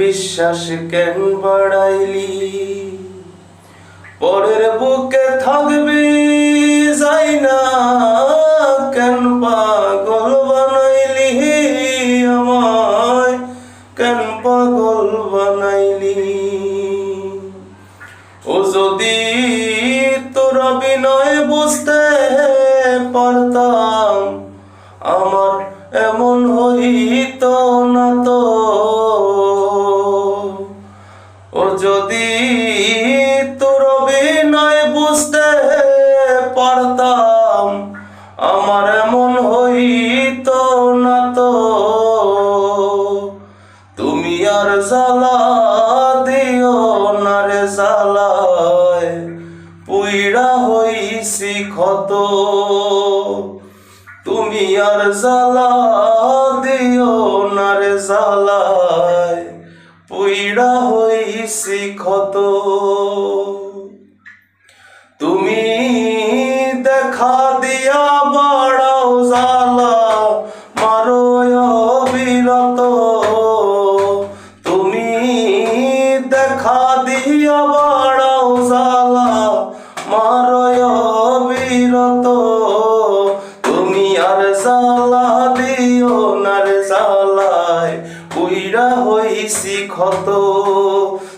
বিশ্বাস কেন বাড়াইলি? পরের বুকে থাকবি, যাই না কেন পাগল বানাইলি? আমায় কেন পাগল বানাইলি? ও যদি তোর বিনয় বুঝতে পারতাম, আমার এমন হইত না তো। যদি তোর বিনয় বুঝতে পারতাম, আমার এমন হইত না তো। তুমি আর জ্বালা দিও না রে জ্বালায়, পুইড়া হইছি ক্ষত। তুমি আর জ্বালা দিও পুইড়া হইছি ক্ষত। তুমি দেখা দিয়া বাড়াও জ্বালা, মারো বিরত তুমি দেখা দিয়া বাড়াও জ্বালা, মারো বিরত তুমি আর জ্বালা দিও নার জ্বালায় উইরা হইছি ক্ষত।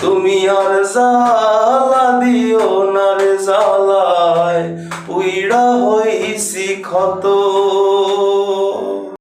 তুমি আর জ্বালা দিও নার জ্বালায়। উইরা হইছি ক্ষত।